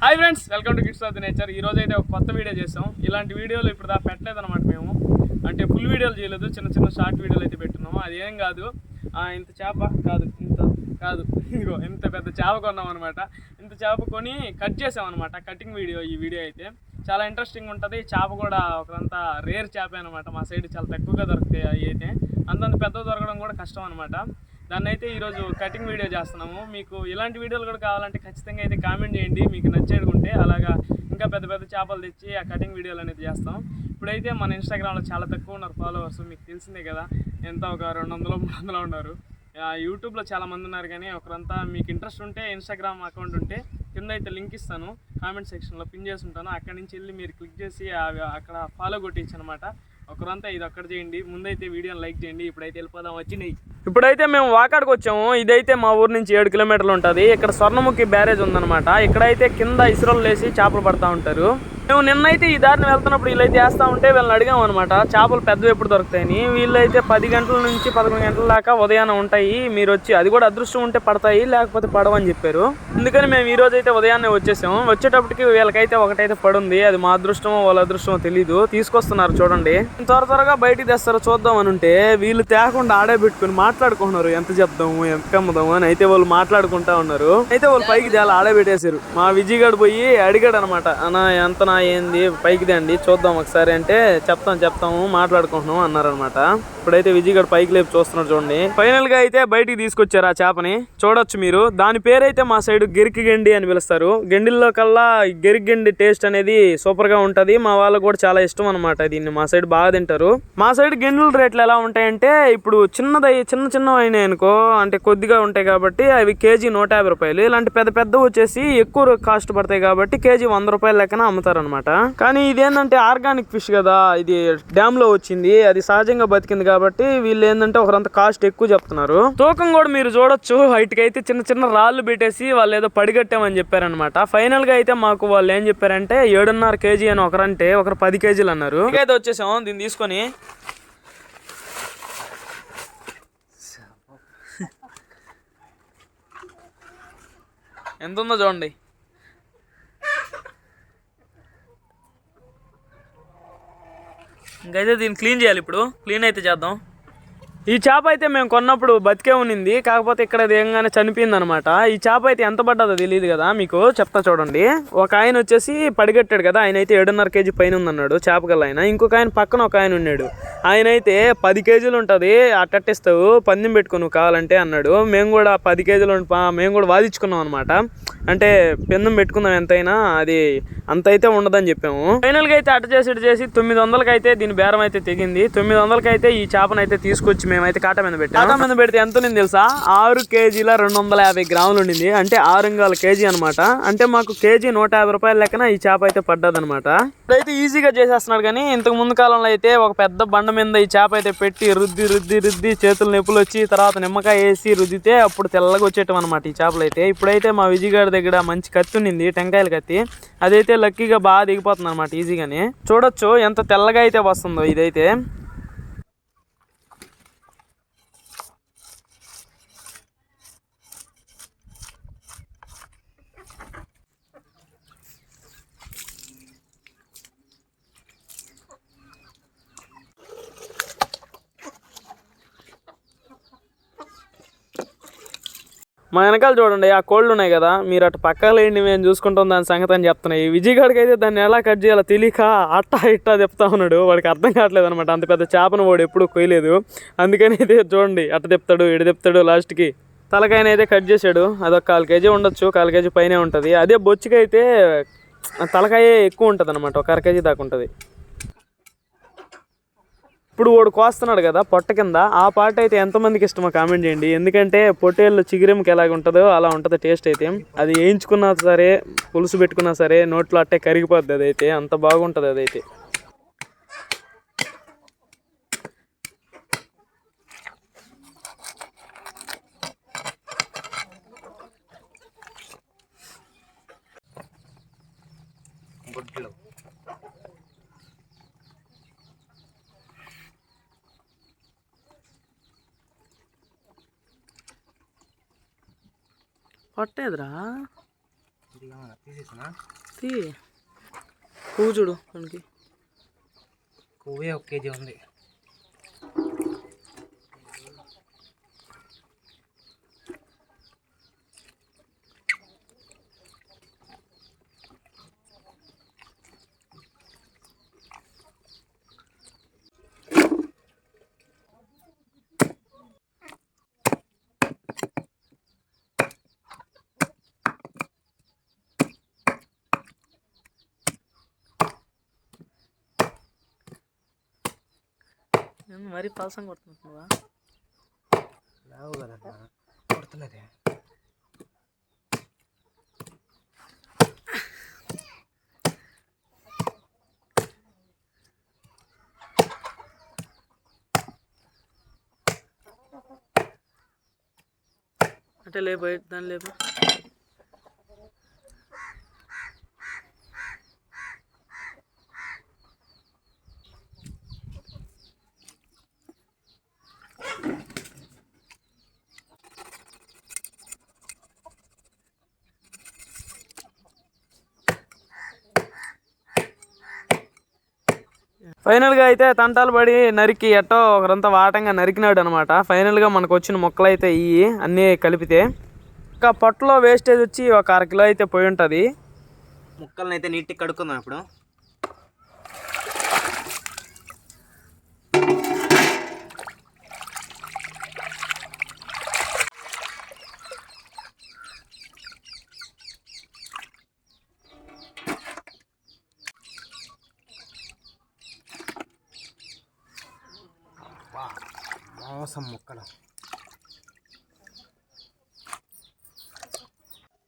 Hi friends welcome to kids of the nature ఈ రోజు అయితే ఒక కొత్త వీడియో చేసాం. ఇలాంటి వీడియోలు ఇప్పుడు దా పెట్టలేదు అనమాట మేము. అంటే ఫుల్ వీడియోలు చేయలేదు చిన్న చిన్న షార్ట్ వీడియోలు అయితే పెట్టున్నాము. అది ఏం కాదు ఇంత చేప కాదు ఇంత కాదు. ఇదిగో ఇంత పెద్ద చేప కొన్నాం అనమాట ఇంత చేప కొని కట్ చేసాం అనమాట కటింగ్ వీడియో ఈ వీడియో అయితే. చాలా ఇంట్రెస్టింగ్ ఉంటుంది. చేప కూడా ఒకదంతా రేర్ చేపే అనమాట మా సైడ్ చాలా తక్కువగా దొరుకుతాయి అవి అయితే. అంతంత పెద్ద దొరకడం కూడా కష్టం అనమాట దాన్ని అయితే ఈరోజు కటింగ్ వీడియో చేస్తున్నాము. మీకు ఇలాంటి వీడియోలు కూడా కావాలంటే ఖచ్చితంగా అయితే కామెంట్ చేయండి. మీకు నచ్చేడుకుంటే అలాగా ఇంకా పెద్ద పెద్ద చేపలు తెచ్చి ఆ కటింగ్ వీడియోలు అనేది చేస్తాం. ఇప్పుడైతే మన ఇన్స్టాగ్రామ్లో చాలా తక్కువ ఉన్నారు ఫాలోవర్స్ మీకు తెలిసిందే కదా ఎంత ఒక రెండు వందలు మూడు వందలు ఉన్నారు యూట్యూబ్లో చాలా మంది ఉన్నారు కానీ ఒకరంతా మీకు ఇంట్రెస్ట్ ఉంటే ఇన్స్టాగ్రామ్ అకౌంట్ ఉంటే కింద అయితే లింక్ ఇస్తాను. కామెంట్ సెక్షన్లో పిన్ చేసి ఉంటాను అక్కడి నుంచి వెళ్ళి మీరు క్లిక్ చేసి అక్కడ ఫాలో కొట్టించు అనమాట ఒకరంతా ఇది అక్కడ చేయండి ముందైతే వీడియోని లైక్ చేయండి ఇప్పుడైతే వెళ్ళిపోదాం వచ్చినాయి ఇప్పుడైతే మేము వాకాడికి వచ్చాము ఇదైతే మా ఊరు నుంచి ఏడు కిలోమీటర్లు ఉంటుంది. ఇక్కడ స్వర్ణముఖి బ్యారేజ్ ఉందన్నమాట. ఇక్కడైతే కింద ఇసురలు వేసి చేపలు పడతా ఉంటారు. మేము నిన్నైతే ఈ దారిని వెళ్తున్నప్పుడు వీళ్ళైతే వేస్తూ ఉంటే వీళ్ళని అడిగాం అనమాట చేపలు పెద్దవి ఎప్పుడు దొరుకుతాయని. వీళ్ళైతే పది గంటల నుంచి పదకొండు గంటల దాకా ఉదయాన్నే ఉంటాయి. మీరు వచ్చి అది కూడా అదృష్టం ఉంటే పడతాయి లేకపోతే పడవని చెప్పారు. అందుకని మేము ఈ రోజు అయితే ఉదయాన్నే వచ్చేసాము. వచ్చేటప్పటికి వీళ్ళకైతే ఒకటైతే పడుంది. అది మా అదృష్టమో వాళ్ళ అదృష్టమో తెలియదు తీసుకొస్తున్నారు చూడండి. త్వర త్వరగా బయటికి తెస్తారో చూద్దాం అని ఉంటే వీళ్ళు తేకుండా ఆడే పెట్టుకుని మాట్లాడుకుంటున్నారు. ఎంత చెప్దాము ఎంత కమ్ముదాము అని అయితే వాళ్ళు మాట్లాడుకుంటా ఉన్నారు. అయితే వాళ్ళు పైకి చాలా ఆడే పెట్టేశారు. మా విజయ్ గడు పోయి అడిగాడు అనమాట అన్న ఎంత నా ఏంది? పైకి దండి చూద్దాం ఒకసారి అంటే చెప్తాం చెప్తాము మాట్లాడుకుంటున్నాం అన్నారనమాట ఇప్పుడైతే విజయ్ గడు పైకి లేపు చూస్తున్నారు చూడండి. ఫైనల్గా అయితే బయటికి తీసుకొచ్చారు ఆ చేపని. చూడొచ్చు మీరు. దాని పేరైతే మా సైడ్ గెరికి గెండి అని పిలుస్తారు. గెండిల్లో కల్లా ఈ గెండి టేస్ట్ అనేది సూపర్గా ఉంటది. మా వాళ్ళకు కూడా చాలా ఇష్టం అనమాట దీన్ని. మా సైడ్ బాగా తింటారు. మా సైడ్ గెండుల రేట్లు ఎలా ఉంటాయంటే ఇప్పుడు చిన్నదై చిన్న చిన్నవి అయినాయి అనుకో అంటే కొద్దిగా ఉంటాయి కాబట్టి అవి కేజీ నూట యాభై రూపాయలు. ఇలాంటి పెద్ద పెద్ద వచ్చేసి ఎక్కువ కాస్ట్ పడతాయి కాబట్టి కేజీ వంద రూపాయల లెక్కన అమ్ముతారు అనమాట కానీ ఇదేంటంటే ఆర్గానిక్ ఫిష్ కదా ఇది డ్యామ్లో వచ్చింది అది సహజంగా బతికింది కాబట్టి వీళ్ళు ఏంటంటే ఒకరంత కాస్ట్ ఎక్కువ చెప్తున్నారు. తూకం కూడా మీరు చూడొచ్చు హైట్కి అయితే చిన్న చిన్న రాళ్ళు పెట్టేసి వాళ్ళు ఏదో పడిగట్టామని చెప్పారనమాట ఫైనల్గా అయితే మాకు వాళ్ళు ఏం చెప్పారంటే ఏడున్నర కేజీ అని ఒకరంటే ఒకరు పది కేజీలు అన్నారు. అయితే వచ్చేసాం దీన్ని తీసుకొని. ఎంత ఉందో చూడండి. ఇంకైతే దీన్ని క్లీన్ చేయాలి ఇప్పుడు. క్లీన్ అయితే చేద్దాం. ఈ చేప అయితే మేము కొన్నప్పుడు బతికే ఉన్నింది. కాకపోతే ఇక్కడ ఏంగానే చనిపోయింది అనమాట ఈ చేప అయితే ఎంత పడ్డదో తెలియదు కదా మీకు. చెప్తా చూడండి. ఒక ఆయన వచ్చేసి పడిగట్టాడు కదా. ఆయన అయితే ఏడున్నర కేజీ పైన ఉందన్నాడు చేప గల ఆయన. ఇంకొక ఆయన పక్కన ఒక ఆయన ఉన్నాడు. ఆయన అయితే పది కేజీలు ఉంటుంది. అట్టట్టిస్తావు పందెం పెట్టుకో నువ్వు కావాలంటే అన్నాడు. మేము కూడా పది కేజీలు పా- మేము కూడా వాదించుకున్నాం అనమాట. అంటే పెందం పెట్టుకుందాం ఎంతైనా అది అంత అయితే ఉండదని చెప్పాము. ఫైనల్గా అయితే అట్ట చేసి ఇటు చేసి తొమ్మిది వందలకైతే దీని బేరం అయితే తెగింది. తొమ్మిది వందలకి అయితే ఈ చేపను అయితే తీసుకొచ్చి మేమైతే కాటా మీద పెట్టాం. కాటా మీద పెడితే ఎంత ఉంది తెలుసా? ఆరు కేజీల రెండు వందల యాభై గ్రాములు ఉండింది. అంటే ఆరు ఇంగాల కేజీ అనమాట అంటే మాకు కేజీ నూట యాభై రూపాయల లెక్కన ఈ చేప అయితే పడ్డదనమాట ఇప్పుడైతే ఈజీగా చేసేస్తున్నాడు కానీ ఇంతకు ముందు కాలంలో అయితే ఒక పెద్ద బండ మీద ఈ చేప అయితే పెట్టి రుద్ది రుద్ది రుద్ది చేతులు నొప్పులు వచ్చి తర్వాత నిమ్మకాయ వేసి రుద్దితే అప్పుడు తెల్లగా వచ్చేటం అనమాట ఈ చేపలు అయితే. ఇప్పుడైతే మా విజయగాడి దగ్గర మంచి కత్తి ఉండింది టెంకాయల కత్తి. అదైతే లక్కీగా బాగా దిగిపోతుంది అనమాట ఈజీగానే. చూడొచ్చు ఎంత తెల్లగా అయితే వస్తుందో ఇదైతే. మా వెనకాల చూడండి ఆ కోళ్ళు ఉన్నాయి కదా మీరు అటు పక్కలేండి మేము చూసుకుంటాం దాని సంగతి అని చెప్తున్నాయి. విజయగాడికి అయితే దాన్ని ఎలా కట్ చేయాలో తెలియక అట్టా ఇట్టా చెప్తా ఉన్నాడు. వాడికి అర్థం కావట్లేదు అనమాట అంత పెద్ద చేపను వాడు ఎప్పుడు కొయ్యలేదు. అందుకని అయితే చూడండి అట్ట చెప్తాడు ఇటు చెప్తాడు లాస్ట్కి. తలకాయన అయితే కట్ చేశాడు. అదొక కాలు కేజీ ఉండొచ్చు కాలు కేజీ పైనే ఉంటుంది. అదే బొచ్చుకైతే తలకాయ ఎక్కువ ఉంటుంది అనమాట ఒక అర కేజీ దాకా ఉంటుంది. ఇప్పుడు వాడు కోస్తున్నాడు కదా పొట్ట కింద ఆ పాట అయితే ఎంతమందికి ఇష్టమో కామెంట్ చేయండి. ఎందుకంటే పొట్టేళ్ళు చిగురెంకి ఎలాగ ఉంటుందో అలా ఉంటుంది టేస్ట్ అయితే. అది వేయించుకున్నా సరే పులుసు పెట్టుకున్నా సరే నోట్లో అట్టే కరిగిపోద్ది అదైతే. అంత బాగుంటుంది అదైతే. పట్టేదిరా? తీ. పువ్వు చూడు మనకి. కొవ్వే ఒక కేజీ ఉంది. మరీ పలసం కొడుతున్నావా? లావు కదా కొడుతున్నది. అంటే లేపు దాని లేపు. ఫైనల్గా అయితే తంటాలు పడి నరికి ఎట్టో ఒకరంతా వాటంగా నరికినాడు అనమాట ఫైనల్గా మనకు వచ్చిన మొక్కలు అయితే ఇవి అన్నీ కలిపితే ఇంకా పొట్టలో వేస్టేజ్ వచ్చి ఒక అర కిలో అయితే పోయి ఉంటుంది. ముక్కల్ని అయితే నీట్గా కడుక్కుందాం ఇప్పుడు. మోసం ముక్కలు.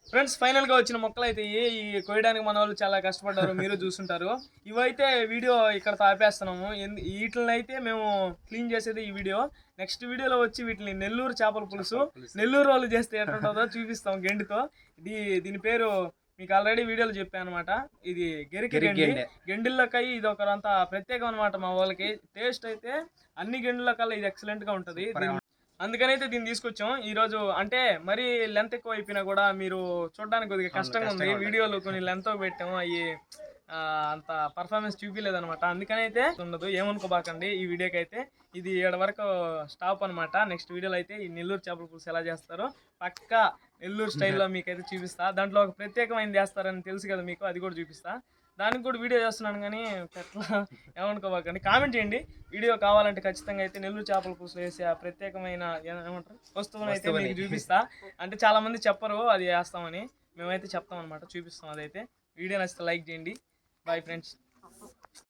ఫ్రెండ్స్ ఫైనల్గా వచ్చిన మొక్కలు అయితే. ఈ కోయడానికి మన వాళ్ళు చాలా కష్టపడ్డారు మీరు చూస్తుంటారు ఇవైతే వీడియో ఇక్కడ ఆపేస్తున్నాము. ఎందు- వీటిని అయితే మేము క్లీన్ చేసేది ఈ వీడియో. నెక్స్ట్ వీడియోలో వచ్చి వీటిని నెల్లూరు చేపల పులుసు నెల్లూరు వాళ్ళు చేస్తే ఎట్లుంటుందో చూపిస్తాం గెండితో. ఇది దీని పేరు మీకు ఆల్రెడీ వీడియోలో చెప్పాను అనమాట ఇది గెరికి గెండి. గెండె. గెండిల్లకై ఇది ఒకరంతా ప్రత్యేకం అనమాట మా వాళ్ళకి. టేస్ట్ అయితే అన్ని గెండుల కల్లా ఇది ఎక్సలెంట్గా ఉంటది. దీన్ని- అందుకనైతే దీన్ని తీసుకొచ్చాం. ఈ రోజు అంటే మరీ లెంత్ ఎక్కువ అయిపోయినా కూడా మీరు చూడడానికి కొద్దిగా కష్టంగా ఉంది. వీడియోలు కొన్ని లెంత్ పెట్టాము. అవి అంత పర్ఫార్మెన్స్ చూపించలేదు అనమాట అందుకని అయితే ఉండదు ఏమనుకోబాకండి ఈ వీడియోకి అయితే ఇది ఏడ వరకు స్టాప్ అనమాట నెక్స్ట్ వీడియోలో అయితే ఈ నెల్లూరు చేపల పులుసు ఎలా చేస్తారో పక్కా నెల్లూరు స్టైల్లో మీకైతే చూపిస్తా. దాంట్లో ఒక ప్రత్యేకమైనది చేస్తారని తెలుసు కదా మీకు అది కూడా చూపిస్తా. దానికి కూడా వీడియో చేస్తున్నాను కానీ ఎట్లా ఏమనుకోబాకండి. కామెంట్ చేయండి. వీడియో కావాలంటే ఖచ్చితంగా అయితే నెల్లూరు చేపల పులుసు వేసే ఆ ప్రత్యేకమైన ఏమంటారు? వస్తువుని అయితే మీకు చూపిస్తా. అంటే చాలా మంది చెప్పరు అది వేస్తామని. మేమైతే చెప్తాం అనమాట చూపిస్తాం అదైతే. వీడియో నచ్చితే లైక్ చేయండి. Bye friends.